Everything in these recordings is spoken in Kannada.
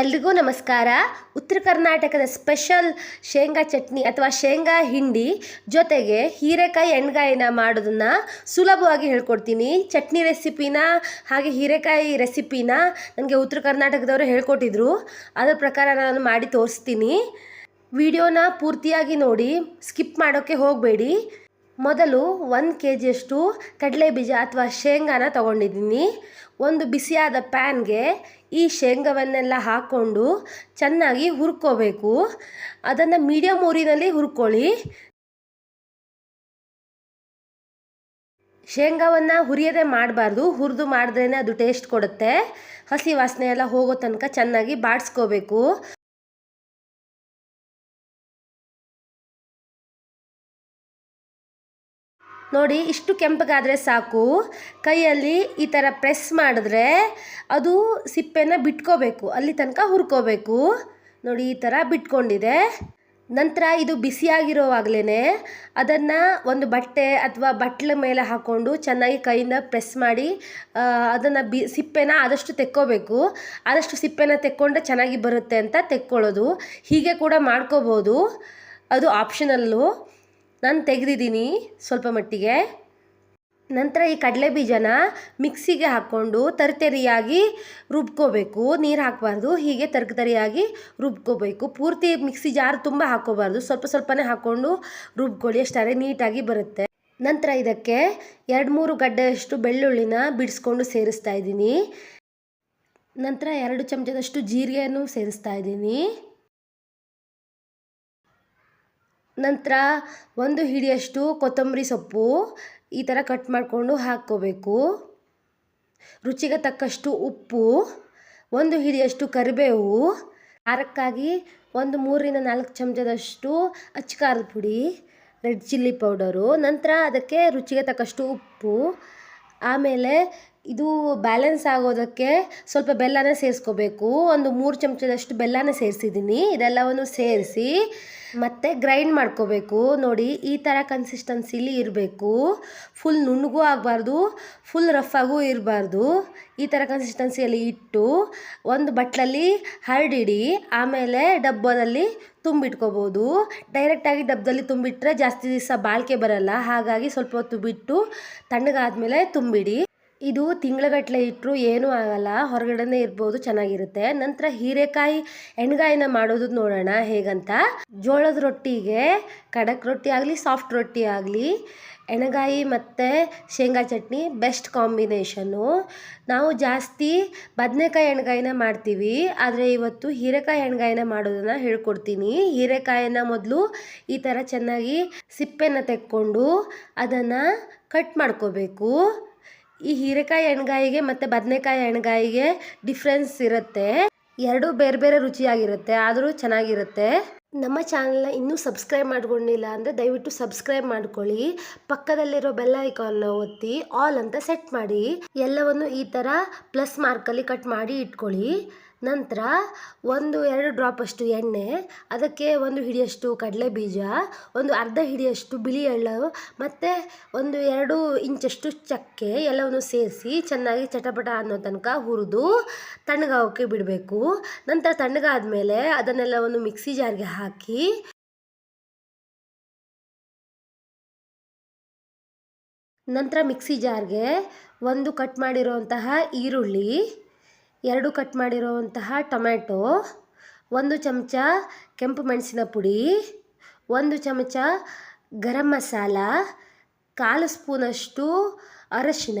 ಎಲ್ರಿಗೂ ನಮಸ್ಕಾರ. ಉತ್ತರ ಕರ್ನಾಟಕದ ಸ್ಪೆಷಲ್ ಶೇಂಗಾ ಚಟ್ನಿ ಅಥವಾ ಶೇಂಗಾ ಹಿಂಡಿ ಜೊತೆಗೆ ಹೀರೆಕಾಯಿ ಎಣ್ಗಾಯಿನ ಮಾಡೋದನ್ನು ಸುಲಭವಾಗಿ ಹೇಳ್ಕೊಡ್ತೀನಿ. ಚಟ್ನಿ ರೆಸಿಪಿನ ಹಾಗೆ ಹೀರೆಕಾಯಿ ರೆಸಿಪಿನ ನನಗೆ ಉತ್ತರ ಕರ್ನಾಟಕದವರು ಹೇಳ್ಕೊಟ್ಟಿದ್ರು. ಅದರ ಪ್ರಕಾರ ನಾನು ಮಾಡಿ ತೋರಿಸ್ತೀನಿ. ವಿಡಿಯೋನ ಪೂರ್ತಿಯಾಗಿ ನೋಡಿ, ಸ್ಕಿಪ್ ಮಾಡೋಕ್ಕೆ ಹೋಗಬೇಡಿ. ಮೊದಲು ಒಂದು ಕೆ ಜಿಯಷ್ಟು ಕಡಲೆ ಬೀಜ ಅಥವಾ ಶೇಂಗಾನ ತಗೊಂಡಿದ್ದೀನಿ. ಒಂದು ಬಿಸಿಯಾದ ಪ್ಯಾನ್ಗೆ ಈ ಶೇಂಗಾವನ್ನೆಲ್ಲ ಹಾಕ್ಕೊಂಡು ಚೆನ್ನಾಗಿ ಹುರ್ಕೋಬೇಕು. ಅದನ್ನು ಮೀಡಿಯಮ್ ಊರಿನಲ್ಲಿ ಹುರ್ಕೊಳ್ಳಿ. ಶೇಂಗಾವನ್ನು ಹುರಿಯದೆ ಮಾಡಬಾರ್ದು. ಹುರಿದು ಮಾಡಿದ್ರೇ ಅದು ಟೇಸ್ಟ್ ಕೊಡುತ್ತೆ. ಹಸಿ ವಾಸನೆ ಎಲ್ಲ ಹೋಗೋ ತನಕ ಚೆನ್ನಾಗಿ ಬಾಡಿಸ್ಕೋಬೇಕು. ನೋಡಿ, ಇಷ್ಟು ಕೆಂಪಗಾದರೆ ಸಾಕು. ಕೈಯಲ್ಲಿ ಈ ಥರ ಪ್ರೆಸ್ ಮಾಡಿದ್ರೆ ಅದು ಸಿಪ್ಪೆನ ಬಿಟ್ಕೋಬೇಕು. ಅಲ್ಲಿ ತನಕ ಹುರ್ಕೋಬೇಕು. ನೋಡಿ, ಈ ಥರ ಬಿಟ್ಕೊಂಡಿದೆ. ನಂತರ ಇದು ಬಿಸಿಯಾಗಿರೋವಾಗಲೇ ಅದನ್ನು ಒಂದು ಬಟ್ಟೆ ಅಥವಾ ಬಟ್ಲ ಮೇಲೆ ಹಾಕ್ಕೊಂಡು ಚೆನ್ನಾಗಿ ಕೈಯಿಂದ ಪ್ರೆಸ್ ಮಾಡಿ ಅದನ್ನು ಬಿ, ಸಿಪ್ಪೆನ ಆದಷ್ಟು ತೆಕ್ಕೋಬೇಕು. ಆದಷ್ಟು ಸಿಪ್ಪೆನ ತೆಕ್ಕೊಂಡ್ರೆ ಚೆನ್ನಾಗಿ ಬರುತ್ತೆ ಅಂತ ತೆಕ್ಕೊಳ್ಳೋದು. ಹೀಗೆ ಕೂಡ ಮಾಡ್ಕೋಬೋದು. ಅದು ಆಪ್ಷನಲ್ಲು ನಾನು ತೆಗೆದಿದ್ದೀನಿ ಸ್ವಲ್ಪ ಮಟ್ಟಿಗೆ. ನಂತರ ಈ ಕಡಲೆ ಬೀಜನ ಮಿಕ್ಸಿಗೆ ಹಾಕ್ಕೊಂಡು ತರಿತರಿಯಾಗಿ ರುಬ್ಕೋಬೇಕು. ನೀರು ಹಾಕಬಾರ್ದು, ಹೀಗೆ ತರಕಾರಿಯಾಗಿ ರುಬ್ಕೋಬೇಕು. ಪೂರ್ತಿ ಮಿಕ್ಸಿ ಜಾರ್ ತುಂಬ ಹಾಕ್ಕೋಬಾರ್ದು, ಸ್ವಲ್ಪ ಸ್ವಲ್ಪನೇ ಹಾಕ್ಕೊಂಡು ರುಬ್ಕೊಳ್ಳಿ ಅಷ್ಟಾರೆ ನೀಟಾಗಿ ಬರುತ್ತೆ. ನಂತರ ಇದಕ್ಕೆ ಎರಡು ಮೂರು ಗಡ್ಡೆಯಷ್ಟು ಬೆಳ್ಳುಳ್ಳಿನ ಬಿಡಿಸ್ಕೊಂಡು ಸೇರಿಸ್ತಾ ಇದ್ದೀನಿ. ನಂತರ ಎರಡು ಚಮಚದಷ್ಟು ಜೀರಿಗೆಯನ್ನು ಸೇರಿಸ್ತಾ ಇದ್ದೀನಿ. ನಂತರ ಒಂದು ಹಿಡಿಯಷ್ಟು ಕೊತ್ತಂಬರಿ ಸೊಪ್ಪು ಈ ಥರ ಕಟ್ ಮಾಡಿಕೊಂಡು ಹಾಕ್ಕೋಬೇಕು. ರುಚಿಗೆ ತಕ್ಕಷ್ಟು ಉಪ್ಪು, ಒಂದು ಹಿಡಿಯಷ್ಟು ಕರಿಬೇವು, ಖಾರಕ್ಕಾಗಿ ಒಂದು ಮೂರರಿಂದ ನಾಲ್ಕು ಚಮಚದಷ್ಟು ಅಚ್ಚಕಾರದ ಪುಡಿ, ರೆಡ್ ಚಿಲ್ಲಿ ಪೌಡರು, ನಂತರ ಅದಕ್ಕೆ ರುಚಿಗೆ ತಕ್ಕಷ್ಟು ಉಪ್ಪು, ಆಮೇಲೆ ಇದು ಬ್ಯಾಲೆನ್ಸ್ ಆಗೋದಕ್ಕೆ ಸ್ವಲ್ಪ ಬೆಲ್ಲನ ಸೇರಿಸ್ಕೋಬೇಕು. ಒಂದು ಮೂರು ಚಮಚದಷ್ಟು ಬೆಲ್ಲನ ಸೇರಿಸಿದ್ದೀನಿ. ಇದೆಲ್ಲವನ್ನು ಸೇರಿಸಿ ಮತ್ತು ಗ್ರೈಂಡ್ ಮಾಡ್ಕೋಬೇಕು. ನೋಡಿ, ಈ ಥರ ಕನ್ಸಿಸ್ಟೆನ್ಸಿಲಿ ಇರಬೇಕು. ಫುಲ್ ನುಣ್ಣಗೂ ಆಗಬಾರ್ದು ಫುಲ್ ಆಗೂ ಇರಬಾರ್ದು. ಈ ಥರ ಕನ್ಸಿಸ್ಟೆನ್ಸಿಯಲ್ಲಿ ಇಟ್ಟು ಒಂದು ಬಟ್ಲಲ್ಲಿ ಹರಡಿಡಿ, ಆಮೇಲೆ ಡಬ್ಬದಲ್ಲಿ ತುಂಬಿಟ್ಕೋಬೋದು. ಡೈರೆಕ್ಟಾಗಿ ಡಬ್ಬದಲ್ಲಿ ತುಂಬಿಟ್ರೆ ಜಾಸ್ತಿ ದಿವಸ ಬಾಳಿಕೆ ಬರಲ್ಲ. ಹಾಗಾಗಿ ಸ್ವಲ್ಪ ಹೊತ್ತು ಬಿಟ್ಟು ತಣ್ಣಗಾದ್ಮೇಲೆ ತುಂಬಿಡಿ. ಇದು ತಿಂಗಳಗಟ್ಟಲೆ ಇಟ್ಟರು ಏನೂ ಆಗಲ್ಲ, ಹೊರಗಡೆನೇ ಇರ್ಬೋದು, ಚೆನ್ನಾಗಿರುತ್ತೆ. ನಂತರ ಹೀರೆಕಾಯಿ ಎಣ್ಗಾಯಿನ ಮಾಡೋದು ನೋಡೋಣ, ಹೇಗಂತ. ಜೋಳದ ರೊಟ್ಟಿಗೆ ಖಡಕ್ ರೊಟ್ಟಿ ಆಗಲಿ, ಸಾಫ್ಟ್ ರೊಟ್ಟಿ ಆಗಲಿ, ಎಣ್ಗಾಯಿ ಮತ್ತು ಶೇಂಗಾ ಚಟ್ನಿ, ಬೆಸ್ಟ್ ಕಾಂಬಿನೇಷನ್ನು. ನಾವು ಜಾಸ್ತಿ ಬದನೆಕಾಯಿ ಎಣ್ಗಾಯಿನ ಮಾಡ್ತೀವಿ, ಆದರೆ ಇವತ್ತು ಹೀರೆಕಾಯಿ ಎಣ್ಗಾಯಿನ ಮಾಡೋದನ್ನು ಹೇಳ್ಕೊಡ್ತೀನಿ. ಹೀರೆಕಾಯಿನ ಮೊದಲು ಈ ಥರ ಚೆನ್ನಾಗಿ ಸಿಪ್ಪೆನ ತೆಕ್ಕೊಂಡು ಅದನ್ನು ಕಟ್ ಮಾಡ್ಕೋಬೇಕು. ಈ ಹೀರೆಕಾಯಿ ಎಣ್ಗಾಯಿಗೆ ಮತ್ತು ಬದನೆಕಾಯಿ ಎಣ್ಗಾಯಿಗೆ ಡಿಫ್ರೆನ್ಸ್ ಇರುತ್ತೆ. ಎರಡೂ ಬೇರೆ ಬೇರೆ ರುಚಿಯಾಗಿರುತ್ತೆ, ಆದರೂ ಚೆನ್ನಾಗಿರುತ್ತೆ. ನಮ್ಮ ಚಾನಲ್ನ ಇನ್ನೂ ಸಬ್ಸ್ಕ್ರೈಬ್ ಮಾಡ್ಕೊಂಡಿಲ್ಲ ಅಂದರೆ ದಯವಿಟ್ಟು ಸಬ್ಸ್ಕ್ರೈಬ್ ಮಾಡ್ಕೊಳ್ಳಿ. ಪಕ್ಕದಲ್ಲಿರೋ ಬೆಲ್ ಐಕಾನ್ನ ಒತ್ತಿ ಆಲ್ ಅಂತ ಸೆಟ್ ಮಾಡಿ. ಎಲ್ಲವನ್ನು ಈ ಥರ ಪ್ಲಸ್ ಮಾರ್ಕಲ್ಲಿ ಕಟ್ ಮಾಡಿ ಇಟ್ಕೊಳ್ಳಿ. ನಂತರ ಒಂದು, ಎರಡು ಡ್ರಾಪ್ ಅಷ್ಟು ಎಣ್ಣೆ, ಅದಕ್ಕೆ ಒಂದು ಹಿಡಿಯಷ್ಟು ಕಡಲೆ ಬೀಜ, ಒಂದು ಅರ್ಧ ಹಿಡಿಯಷ್ಟು ಬಿಳಿ ಎಳ್ಳು, ಮತ್ತು ಒಂದು ಎರಡು ಇಂಚಷ್ಟು ಚಕ್ಕೆ ಎಲ್ಲವನ್ನು ಸೇರಿಸಿ ಚೆನ್ನಾಗಿ ಚಟಪಟ ಅನ್ನೋ ತನಕ ಹುರಿದು ತಣ್ಣಗಾಗೋಕ್ಕೆ ಬಿಡಬೇಕು. ನಂತರ ತಣ್ಣಗಾದ ಮೇಲೆ ಅದನ್ನೆಲ್ಲ ಒಂದು ಮಿಕ್ಸಿ ಜಾರ್ಗೆ ಹಾಕಿ ನಂತರ ಮಿಕ್ಸಿ ಜಾರ್ಗೆ ಒಂದು ಕಟ್ ಮಾಡಿರೋಂತಹ ಈರುಳ್ಳಿ ಎರಡು ಕಟ್ ಮಾಡಿರುವಂತಹ ಟೊಮ್ಯಾಟೊ, ಒಂದು ಚಮಚ ಕೆಂಪು ಮೆಣಸಿನ ಪುಡಿ, ಒಂದು ಚಮಚ ಗರಂ ಮಸಾಲ, ಕಾಲು ಸ್ಪೂನಷ್ಟು ಅರಶಿನ,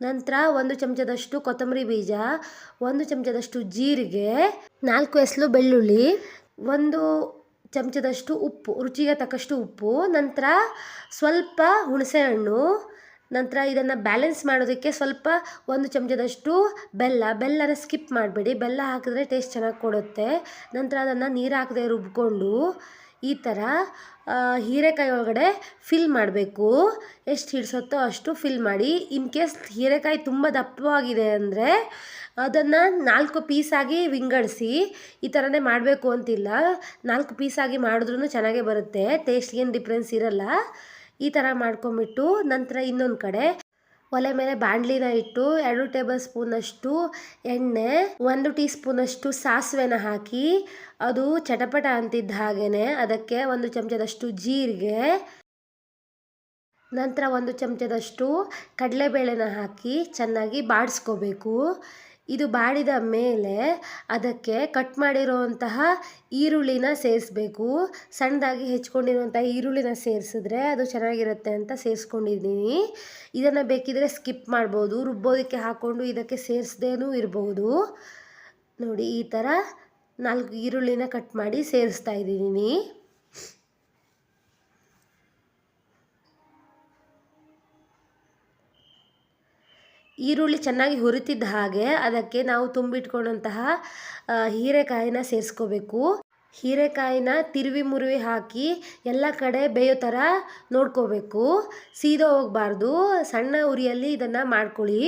ನಂತರ ಒಂದು ಚಮಚದಷ್ಟು ಕೊತ್ತಂಬರಿ ಬೀಜ, ಒಂದು ಚಮಚದಷ್ಟು ಜೀರಿಗೆ, ನಾಲ್ಕು ಎಸಲು ಬೆಳ್ಳುಳ್ಳಿ, ಒಂದು ಚಮಚದಷ್ಟು ಉಪ್ಪು, ರುಚಿಗೆ ತಕ್ಕಷ್ಟು ಉಪ್ಪು, ನಂತರ ಸ್ವಲ್ಪ ಹುಣಸೆಹಣ್ಣು ನಂತರ ಇದನ್ನು ಬ್ಯಾಲೆನ್ಸ್ ಮಾಡೋದಕ್ಕೆ ಸ್ವಲ್ಪ ಒಂದು ಚಮಚದಷ್ಟು ಬೆಲ್ಲ, ಬೆಲ್ಲನ ಸ್ಕಿಪ್ ಮಾಡಬೇಡಿ. ಬೆಲ್ಲ ಹಾಕಿದ್ರೆ ಟೇಸ್ಟ್ ಚೆನ್ನಾಗಿ ಕೊಡುತ್ತೆ. ನಂತರ ಅದನ್ನು ನೀರು ಹಾಕದೆ ರುಬ್ಕೊಂಡು ಈ ಥರ ಹೀರೆಕಾಯಿ ಒಳಗಡೆ ಫಿಲ್ ಮಾಡಬೇಕು. ಎಷ್ಟು ಹಿಡಿಸುತ್ತೋ ಅಷ್ಟು ಫಿಲ್ ಮಾಡಿ. ಇನ್ ಕೇಸ್ ಹೀರೆಕಾಯಿ ತುಂಬ ದಪ್ಪವಾಗಿದೆ ಅಂದರೆ ಅದನ್ನು ನಾಲ್ಕು ಪೀಸಾಗಿ ವಿಂಗಡಿಸಿ ಈ ಥರನೇ ಮಾಡಬೇಕು ಅಂತಿಲ್ಲ. ನಾಲ್ಕು ಪೀಸಾಗಿ ಮಾಡಿದ್ರೂ ಚೆನ್ನಾಗೇ ಬರುತ್ತೆ. ಟೇಸ್ಟ್ ಏನು ಡಿಫ್ರೆನ್ಸ್ ಇರಲ್ಲ. ಈ ಥರ ಮಾಡ್ಕೊಂಬಿಟ್ಟು ನಂತರ ಇನ್ನೊಂದು ಕಡೆ ಒಲೆ ಮೇಲೆ ಬಾಣಲಿನ ಇಟ್ಟು ಎರಡು ಟೇಬಲ್ ಸ್ಪೂನಷ್ಟು ಎಣ್ಣೆ, ಒಂದು ಟೀ ಸ್ಪೂನಷ್ಟು ಸಾಸಿವೆನ ಹಾಕಿ ಅದು ಚಟಪಟ ಅಂತಿದ್ದ ಹಾಗೇ ಅದಕ್ಕೆ ಒಂದು ಚಮಚದಷ್ಟು ಜೀರಿಗೆ, ನಂತರ ಒಂದು ಚಮಚದಷ್ಟು ಕಡಲೆಬೇಳೆನ ಹಾಕಿ ಚೆನ್ನಾಗಿ ಬಾಡಿಸ್ಕೋಬೇಕು. ಇದು ಬಾಡಿದ ಮೇಲೆ ಅದಕ್ಕೆ ಕಟ್ ಮಾಡಿರುವಂತಹ ಈರುಳ್ಳಿನ ಸೇರಿಸ್ಬೇಕು. ಸಣ್ಣದಾಗಿ ಹೆಚ್ಕೊಂಡಿರುವಂಥ ಈರುಳ್ಳಿನ ಸೇರಿಸಿದ್ರೆ ಅದು ಚೆನ್ನಾಗಿರುತ್ತೆ ಅಂತ ಸೇರಿಸ್ಕೊಂಡಿದ್ದೀನಿ. ಇದನ್ನು ಬೇಕಿದ್ರೆ ಸ್ಕಿಪ್ ಮಾಡ್ಬೋದು. ರುಬ್ಬೋದಕ್ಕೆ ಹಾಕ್ಕೊಂಡು ಇದಕ್ಕೆ ಸೇರಿಸ್ದೇನೂ ಇರ್ಬೋದು. ನೋಡಿ, ಈ ಥರ ನಾಲ್ಕು ಈರುಳ್ಳಿನ ಕಟ್ ಮಾಡಿ ಸೇರಿಸ್ತಾ ಇದ್ದೀನಿ. ಈರುಳ್ಳಿ ಚೆನ್ನಾಗಿ ಹುರಿತಿದ್ದ ಹಾಗೆ ಅದಕ್ಕೆ ನಾವು ತುಂಬಿಟ್ಕೊಂಡಂತಹ ಹೀರೆಕಾಯಿನ ಸೇರಿಸ್ಕೋಬೇಕು. ಹೀರೆಕಾಯಿನ ತಿರುವಿ ಮುರುವಿ ಹಾಕಿ ಎಲ್ಲ ಕಡೆ ಬೇಯೋ ಥರ ನೋಡ್ಕೋಬೇಕು. ಸೀದೋ ಹೋಗಬಾರ್ದು. ಸಣ್ಣ ಉರಿಯಲ್ಲಿ ಇದನ್ನು ಮಾಡ್ಕೊಳ್ಳಿ.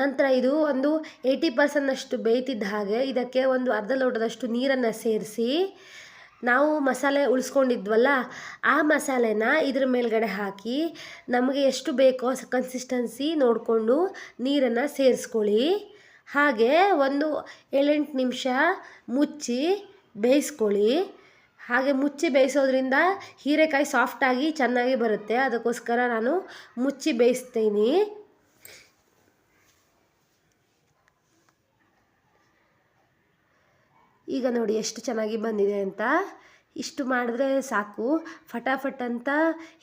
ನಂತರ ಇದು ಒಂದು ಏಯ್ಟಿ ಪರ್ಸೆಂಟ್ನಷ್ಟು ಬೇಯ್ತಿದ್ದ ಹಾಗೆ ಇದಕ್ಕೆ ಒಂದು ಅರ್ಧ ಲೋಟದಷ್ಟು ನೀರನ್ನು ಸೇರಿಸಿ ನಾವು ಮಸಾಲೆ ಉಳಿಸ್ಕೊಂಡಿದ್ವಲ್ಲ, ಆ ಮಸಾಲೆನ ಇದ್ರ ಮೇಲ್ಗಡೆ ಹಾಕಿ ನಮಗೆ ಎಷ್ಟು ಬೇಕೋ ಕನ್ಸಿಸ್ಟೆನ್ಸಿ ನೋಡಿಕೊಂಡು ನೀರನ್ನು ಸೇರಿಸ್ಕೊಳ್ಳಿ. ಹಾಗೆ ಒಂದು ಏಳೆಂಟು ನಿಮಿಷ ಮುಚ್ಚಿ ಬೇಯಿಸ್ಕೊಳ್ಳಿ. ಹಾಗೆ ಮುಚ್ಚಿ ಬೇಯಿಸೋದ್ರಿಂದ ಹೀರೆಕಾಯಿ ಸಾಫ್ಟಾಗಿ ಚೆನ್ನಾಗಿ ಬರುತ್ತೆ. ಅದಕ್ಕೋಸ್ಕರ ನಾನು ಮುಚ್ಚಿ ಬೇಯಿಸ್ತೀನಿ. ಈಗ ನೋಡಿ ಎಷ್ಟು ಚೆನ್ನಾಗಿ ಬಂದಿದೆ ಅಂತ. ಇಷ್ಟು ಮಾಡಿದ್ರೆ ಸಾಕು. ಫಟಾಫಟ್ ಅಂತ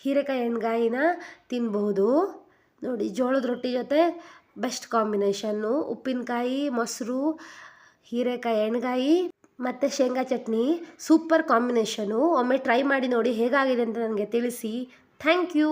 ಹೀರೆಕಾಯಿ ಎಣ್ಗಾಯಿನ ತಿನ್ಬಹುದು. ನೋಡಿ ಜೋಳದ ರೊಟ್ಟಿ ಜೊತೆ ಬೆಸ್ಟ್ ಕಾಂಬಿನೇಷನ್ನು ಉಪ್ಪಿನಕಾಯಿ, ಮೊಸರು, ಹೀರೆಕಾಯಿ ಎಣ್ಗಾಯಿ ಮತ್ತು ಶೇಂಗಾ ಚಟ್ನಿ. ಸೂಪರ್ ಕಾಂಬಿನೇಷನು ಒಮ್ಮೆ ಟ್ರೈ ಮಾಡಿ ನೋಡಿ ಹೇಗಾಗಿದೆ ಅಂತ ನನಗೆ ತಿಳಿಸಿ. Thank you